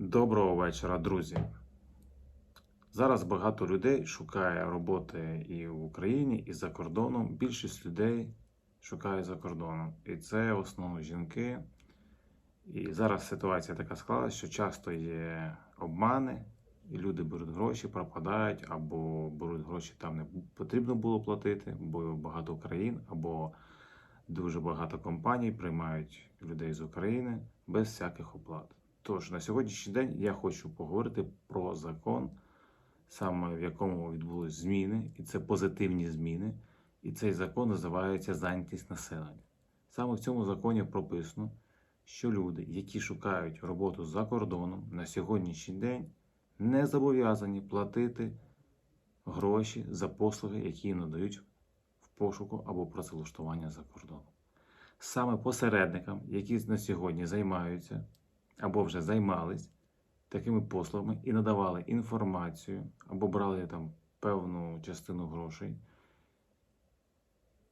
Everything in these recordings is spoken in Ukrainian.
Доброго вечора, друзі. Зараз багато людей шукає роботи і в Україні, і за кордоном. Більшість людей шукає за кордоном. І це в основному жінки. І зараз ситуація така склалася, що часто є обмани, і люди беруть гроші, пропадають, або беруть гроші там не потрібно було платити, бо багато країн, або дуже багато компаній приймають людей з України без всяких оплат. Тож на сьогоднішній день я хочу поговорити про закон, саме в якому відбулись зміни, і це позитивні зміни. І цей закон називається зайнятість населення. Саме в цьому законі прописано, що люди, які шукають роботу за кордоном, на сьогоднішній день не зобов'язані платити гроші за послуги, які їм надають в пошуку або працевлаштування за кордоном. Саме посередникам, які на сьогодні займаються або вже займались такими послугами і надавали інформацію, або брали там певну частину грошей,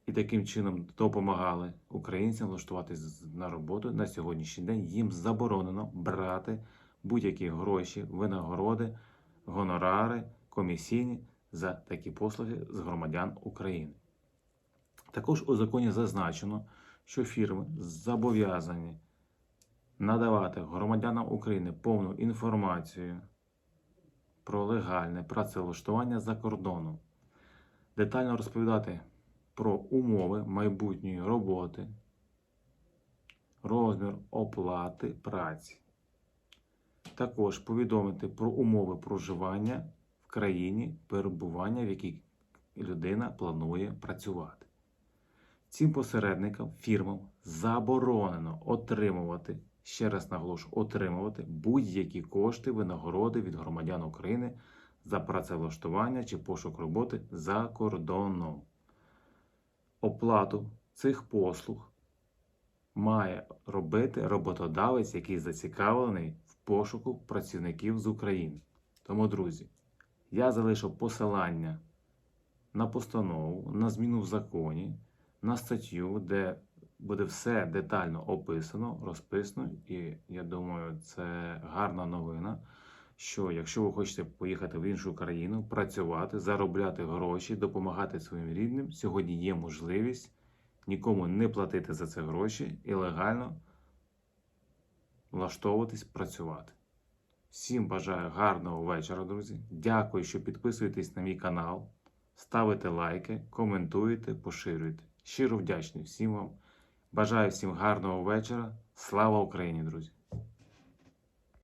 і таким чином допомагали українцям влаштуватися на роботу на сьогоднішній день. Їм заборонено брати будь-які гроші, винагороди, гонорари, комісійні за такі послуги з громадян України. Також у законі зазначено, що фірми зобов'язані надавати громадянам України повну інформацію про легальне працевлаштування за кордоном, детально розповідати про умови майбутньої роботи, розмір оплати праці. Також повідомити про умови проживання в країні перебування, в якій людина планує працювати. Цим посередникам, фірмам заборонено отримувати, ще раз наголошую, отримувати будь-які кошти винагороди від громадян України за працевлаштування чи пошук роботи за кордоном. Оплату цих послуг має робити роботодавець, який зацікавлений в пошуку працівників з України. Тому, друзі, я залишив посилання на постанову, на зміну в законі на статтю, де буде все детально описано, розписано, і я думаю, це гарна новина. Що якщо ви хочете поїхати в іншу країну, працювати, заробляти гроші, допомагати своїм рідним, сьогодні є можливість нікому не платити за це гроші і легально влаштовуватись, працювати. Всім бажаю гарного вечора, друзі. Дякую, що підписуєтесь на мій канал, ставите лайки, коментуєте, поширюєте. Щиро вдячний всім вам. Бажаю всім гарного вечора. Слава Україні, друзі!